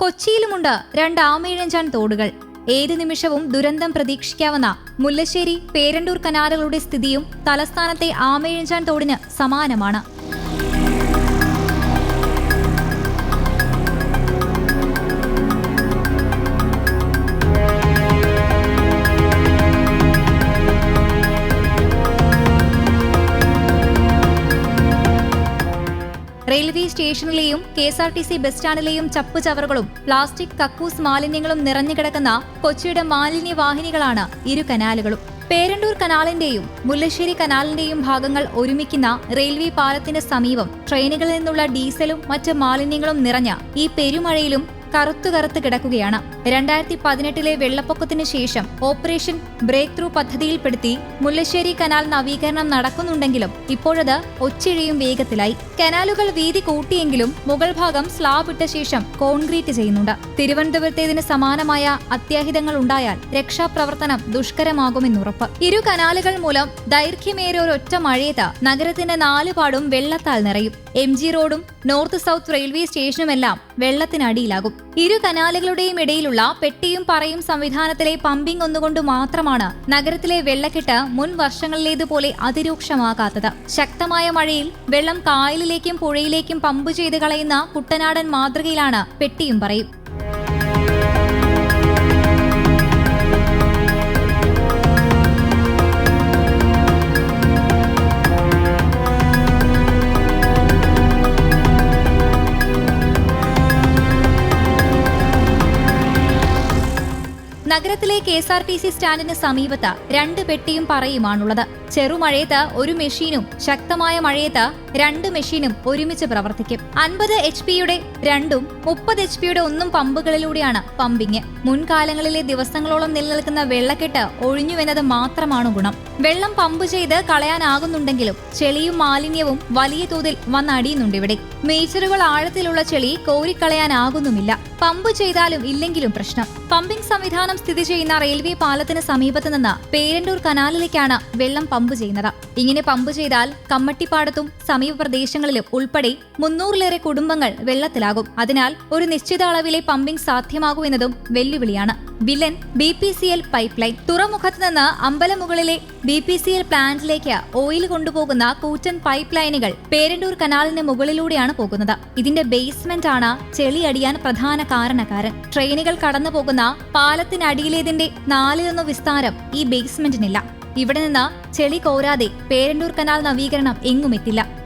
കൊച്ചിയിലുമുണ്ട് രണ്ട് ആമയിഴഞ്ചാൻ തോടുകൾ. ഏത് നിമിഷവും ദുരന്തം പ്രതീക്ഷിക്കാവുന്ന മുല്ലശ്ശേരി പേരണ്ടൂർ കനാലുകളുടെ സ്ഥിതിയും തലസ്ഥാനത്തെ ആമയിഴഞ്ചാൻ തോടിന് സമാനമാണ്. Railway സ്റ്റേഷനിലെയും K S R T C bus സ്റ്റാൻഡിലെയും ചപ്പു ചവറുകളും പ്ലാസ്റ്റിക് കക്കൂസ് മാലിന്യങ്ങളും നിറഞ്ഞുകിടക്കുന്ന കൊച്ചിയുടെ മാലിന്യവാഹിനികളാണ് ഇരു കനാലുകളും. പേരണ്ടൂർ കനാലിന്റെയും മുല്ലശ്ശേരി കനാലിന്റെയും ഭാഗങ്ങൾ ഒരുമിക്കുന്ന റെയിൽവേ പാലത്തിന് സമീപം ട്രെയിനുകളിൽ നിന്നുള്ള ഡീസലും മറ്റ് മാലിന്യങ്ങളും നിറഞ്ഞ ഈ പെരുമഴയിലും കറുത്തു കറുത്ത് കിടക്കുകയാണ്. രണ്ടായിരത്തി പതിനെട്ടിലെ വെള്ളപ്പൊക്കത്തിന് ശേഷം ഓപ്പറേഷൻ ബ്രേക്ക് ത്രൂ പദ്ധതിയിൽപ്പെടുത്തി മുല്ലശ്ശേരി കനാൽ നവീകരണം നടക്കുന്നുണ്ടെങ്കിലും ഇപ്പോഴത് ഒച്ചിഴയും വേഗത്തിലായി. കനാലുകൾ വീതി കൂട്ടിയെങ്കിലും മുകൾ ഭാഗം സ്ലാബ് ഇട്ട ശേഷം കോൺക്രീറ്റ് ചെയ്യുന്നുണ്ട്. തിരുവനന്തപുരത്തേതിന് സമാനമായ അത്യാഹിതങ്ങൾ ഉണ്ടായാൽ രക്ഷാപ്രവർത്തനം ദുഷ്കരമാകുമെന്നുറപ്പ്. ഇരു കനാലുകൾ മൂലം ദൈർഘ്യമേറിയ ഒരൊറ്റ മഴയത്ത് നഗരത്തിന്റെ നാലുപാടും വെള്ളത്താൽ നിറയും. എം ജി റോഡും നോർത്ത് സൗത്ത് റെയിൽവേ സ്റ്റേഷനുമെല്ലാം വെള്ളത്തിനടിയിലാകും. ഇരു കനാലുകളുടെയും ഇടയിലുള്ള പെട്ടിയും പറയും സംവിധാനത്തിലെ പമ്പിംഗ് ഒന്നുകൊണ്ട് മാത്രമാണ് നഗരത്തിലെ വെള്ളക്കെട്ട് മുൻ വർഷങ്ങളിലേതുപോലെ അതിരൂക്ഷമാകാത്തത്. ശക്തമായ മഴയിൽ വെള്ളം കായലിലേക്കും പുഴയിലേക്കും പമ്പ് ചെയ്ത് കളയുന്ന കുട്ടനാടൻ മാതൃകയിലാണ് പെട്ടിയും പറയും. നഗരത്തിലെ K S R T C സ്റ്റാൻഡിന് സമീപത്ത് രണ്ട് പെട്ടിയും പറയുമാണുള്ളത്. ചെറുമഴയത്ത് ഒരു മെഷീനും ശക്തമായ മഴയത്ത് രണ്ട് മെഷീനും ഒരുമിച്ച് പ്രവർത്തിക്കും. അൻപത് എച്ച് പിയുടെ രണ്ടും മുപ്പത് എച്ച് പിയുടെ ഒന്നും പമ്പുകളിലൂടെയാണ് പമ്പിങ്. മുൻകാലങ്ങളിലെ ദിവസങ്ങളോളം നിലനിൽക്കുന്ന വെള്ളക്കെട്ട് ഒഴിഞ്ഞുവെന്നത് മാത്രമാണ് ഗുണം. വെള്ളം പമ്പ് ചെയ്ത് കളയാനാകുന്നുണ്ടെങ്കിലും ചെളിയും മാലിന്യവും വലിയ തോതിൽ വന്നടിയുന്നുണ്ട് ഇവിടെ. മീറ്ററുകൾ ആഴത്തിലുള്ള ചെളി കോരിക്കളയാനാകുന്നുമില്ല. പമ്പ് ചെയ്താലും ഇല്ലെങ്കിലും പ്രശ്നം. പമ്പിംഗ് സംവിധാനം സ്ഥിതി ചെയ്യുന്ന റെയിൽവേ പാലത്തിന് സമീപത്ത് നിന്ന് പേരണ്ടൂർ കനാലിലേക്കാണ് വെള്ളം പമ്പ് ചെയ്യുന്നത്. ഇങ്ങനെ പമ്പ് ചെയ്താൽ കമ്മട്ടിപ്പാടത്തും സമീപ പ്രദേശങ്ങളിലും ഉൾപ്പെടെ മുന്നൂറിലേറെ കുടുംബങ്ങൾ വെള്ളത്തിലാകും. അതിനാൽ ഒരു നിശ്ചിത അളവിലെ പമ്പിംഗ് സാധ്യമാകുമെന്നതും വെല്ലുവിളിയാണ്. Villain B P C L pipeline തുറമുഖത്ത് നിന്ന് അമ്പലമുകളിലെ ബി പി സി എൽ പ്ലാന്റിലേക്ക് ഓയിൽ കൊണ്ടുപോകുന്ന കൂറ്റൻ പൈപ്പ് ലൈനുകൾ പേരണ്ടൂർ കനാലിന് മുകളിലൂടെയാണ് പോകുന്നത്. ഇതിന്റെ ബേസ്മെന്റ് ആണ് ചെളിയടിയാൻ പ്രധാന കാരണക്കാരൻ. ട്രെയിനുകൾ കടന്നു പോകുന്ന പാലത്തിനടിയിലേതിന്റെ നാലിലൊന്ന് വിസ്താരം ഈ ബേസ്മെന്റിനില്ല ഇവിടെ നിന്ന് ചെളി കോരാതെ പേരണ്ടൂർ കനാൽ നവീകരണം എങ്ങുമെത്തില്ല.